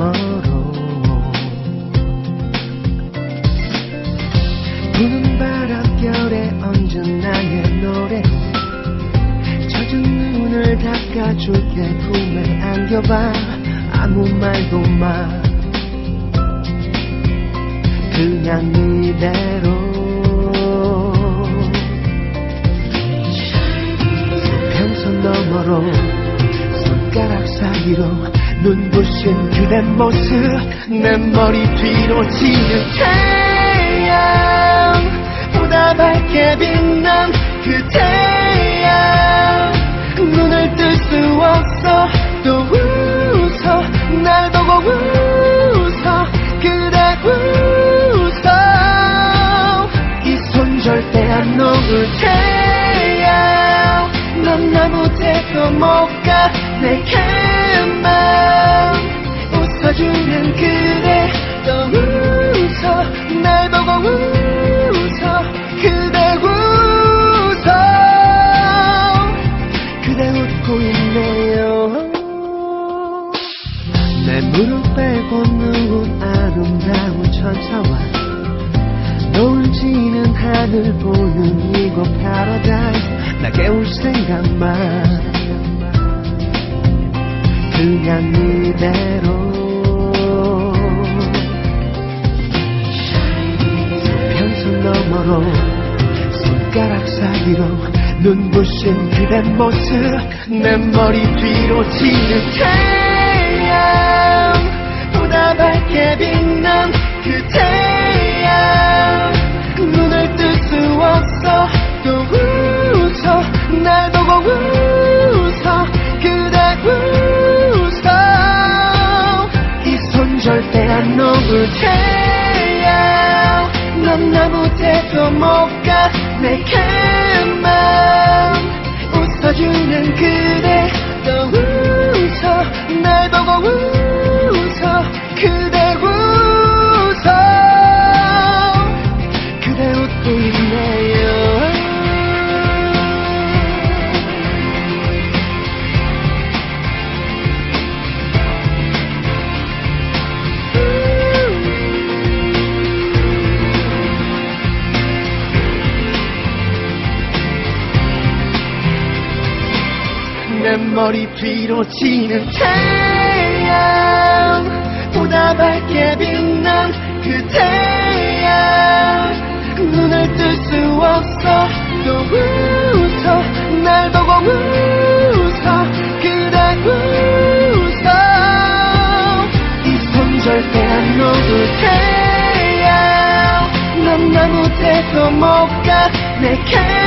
너머로 부는 바람결에 얹은 나의 노래. 젖은 눈을 닦아줄게 품에 안겨봐. 아무 말도 마. 그냥 이대로 눈부신 그대 모습 내 머리 뒤로 지는 태양 보다 밝게 빛난 그 태양. 눈을 뜰 수 없어 또 웃어 날 보고 웃어 그대 웃어. 이 손 절대 안 놓을 태양. 넌 아무 데도 못가 웃고 있네요. 내 무릎에 꽂는 아름다운 천사와 노을 지는 하늘 보는 이곳 파라다이스. 나 깨울 생각만 그냥 이대로. 수평선 너머로 손가락 사이로 눈부신 그대 모습 내 머리 뒤로 지는 태 못가 내 머리 뒤로 지는 태양 보다 밝게 빛난 그 태양. 눈을 뜰 수 없어 또 웃어 날 보고 웃어 그대 웃어. 이 손 절대 안 놓을 태양. 넌 아무 데도 못가 내게